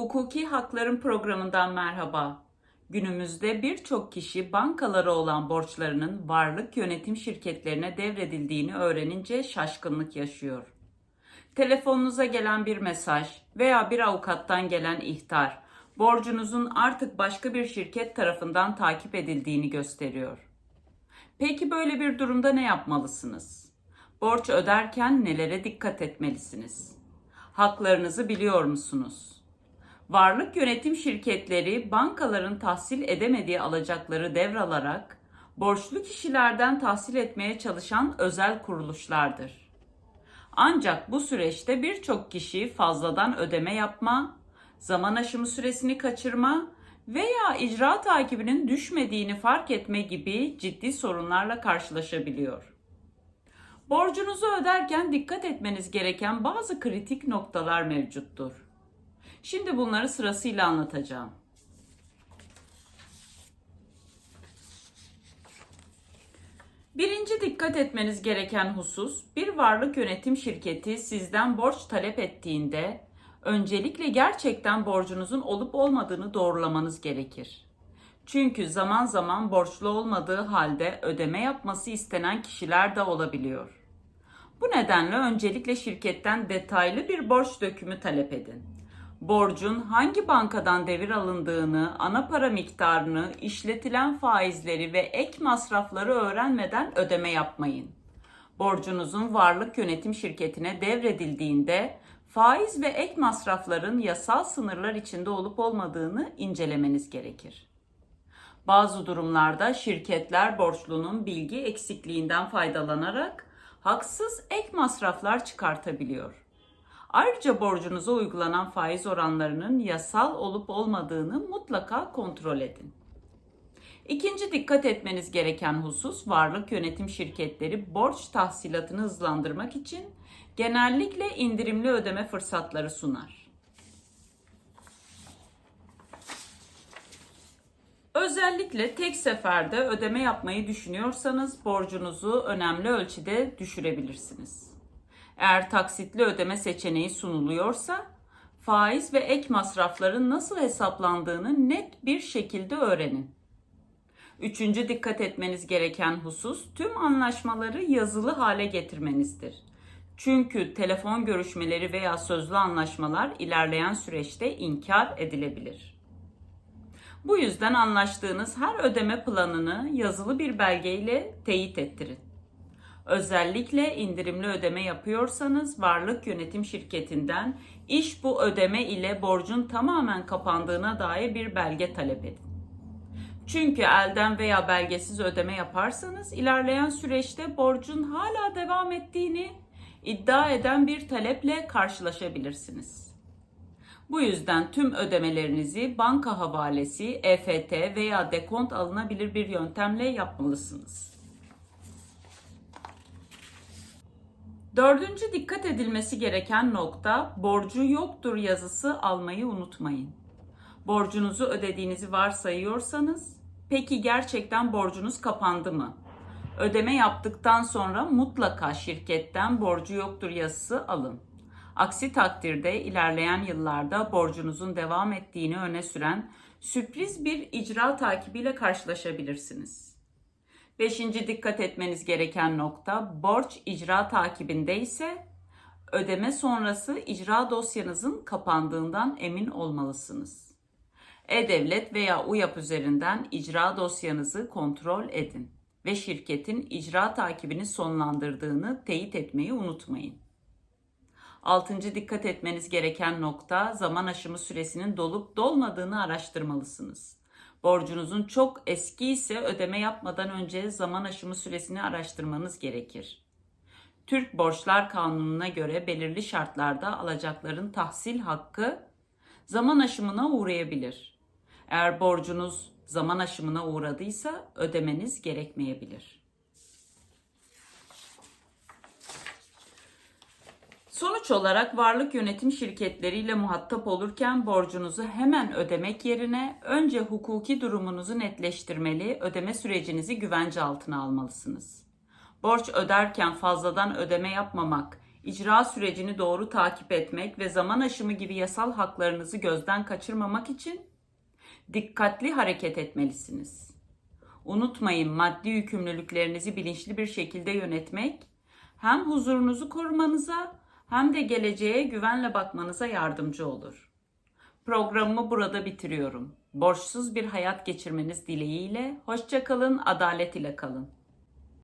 Hukuki Hakların programından merhaba. Günümüzde birçok kişi bankalara olan borçlarının varlık yönetim şirketlerine devredildiğini öğrenince şaşkınlık yaşıyor. Telefonunuza gelen bir mesaj veya bir avukattan gelen ihtar, borcunuzun artık başka bir şirket tarafından takip edildiğini gösteriyor. Peki böyle bir durumda ne yapmalısınız? Borç öderken nelere dikkat etmelisiniz? Haklarınızı biliyor musunuz? Varlık yönetim şirketleri bankaların tahsil edemediği alacakları devralarak borçlu kişilerden tahsil etmeye çalışan özel kuruluşlardır. Ancak bu süreçte birçok kişi fazladan ödeme yapma, zaman aşımı süresini kaçırma veya icra takibinin düşmediğini fark etme gibi ciddi sorunlarla karşılaşabiliyor. Borcunuzu öderken dikkat etmeniz gereken bazı kritik noktalar mevcuttur. Şimdi bunları sırasıyla anlatacağım. Birinci dikkat etmeniz gereken husus, bir varlık yönetim şirketi sizden borç talep ettiğinde öncelikle gerçekten borcunuzun olup olmadığını doğrulamanız gerekir. Çünkü zaman zaman borçlu olmadığı halde ödeme yapması istenen kişiler de olabiliyor. Bu nedenle öncelikle şirketten detaylı bir borç dökümü talep edin. Borcun hangi bankadan devir alındığını, ana para miktarını, işletilen faizleri ve ek masrafları öğrenmeden ödeme yapmayın. Borcunuzun varlık yönetim şirketine devredildiğinde faiz ve ek masrafların yasal sınırlar içinde olup olmadığını incelemeniz gerekir. Bazı durumlarda şirketler borçlunun bilgi eksikliğinden faydalanarak haksız ek masraflar çıkartabiliyor. Ayrıca borcunuza uygulanan faiz oranlarının yasal olup olmadığını mutlaka kontrol edin. İkinci dikkat etmeniz gereken husus varlık yönetim şirketleri borç tahsilatını hızlandırmak için genellikle indirimli ödeme fırsatları sunar. Özellikle tek seferde ödeme yapmayı düşünüyorsanız borcunuzu önemli ölçüde düşürebilirsiniz. Eğer taksitli ödeme seçeneği sunuluyorsa faiz ve ek masrafların nasıl hesaplandığını net bir şekilde öğrenin. Üçüncü dikkat etmeniz gereken husus tüm anlaşmaları yazılı hale getirmenizdir. Çünkü telefon görüşmeleri veya sözlü anlaşmalar ilerleyen süreçte inkar edilebilir. Bu yüzden anlaştığınız her ödeme planını yazılı bir belgeyle teyit ettirin. Özellikle indirimli ödeme yapıyorsanız varlık yönetim şirketinden iş bu ödeme ile borcun tamamen kapandığına dair bir belge talep edin. Çünkü elden veya belgesiz ödeme yaparsanız ilerleyen süreçte borcun hala devam ettiğini iddia eden bir taleple karşılaşabilirsiniz. Bu yüzden tüm ödemelerinizi banka havalesi, EFT veya dekont alınabilir bir yöntemle yapmalısınız. Dördüncü dikkat edilmesi gereken nokta borcu yoktur yazısı almayı unutmayın. Borcunuzu ödediğinizi varsayıyorsanız peki gerçekten borcunuz kapandı mı? Ödeme yaptıktan sonra mutlaka şirketten borcu yoktur yazısı alın. Aksi takdirde ilerleyen yıllarda borcunuzun devam ettiğini öne süren sürpriz bir icra takibiyle karşılaşabilirsiniz. Beşinci dikkat etmeniz gereken nokta borç icra takibinde ise ödeme sonrası icra dosyanızın kapandığından emin olmalısınız. E-Devlet veya UYAP üzerinden icra dosyanızı kontrol edin ve şirketin icra takibini sonlandırdığını teyit etmeyi unutmayın. Altıncı dikkat etmeniz gereken nokta zaman aşımı süresinin dolup dolmadığını araştırmalısınız. Borcunuzun çok eski ise ödeme yapmadan önce zaman aşımı süresini araştırmanız gerekir. Türk Borçlar Kanunu'na göre belirli şartlarda alacakların tahsil hakkı zaman aşımına uğrayabilir. Eğer borcunuz zaman aşımına uğradıysa ödemeniz gerekmeyebilir. Sonuç olarak varlık yönetim şirketleriyle muhatap olurken borcunuzu hemen ödemek yerine önce hukuki durumunuzu netleştirmeli, ödeme sürecinizi güvence altına almalısınız. Borç öderken fazladan ödeme yapmamak, İcra sürecini doğru takip etmek ve zaman aşımı gibi yasal haklarınızı gözden kaçırmamak için dikkatli hareket etmelisiniz. Unutmayın maddi yükümlülüklerinizi bilinçli bir şekilde yönetmek hem huzurunuzu korumanıza hem de geleceğe güvenle bakmanıza yardımcı olur. Programımı burada bitiriyorum. Borçsuz bir hayat geçirmeniz dileğiyle hoşça kalın, adalet ile kalın.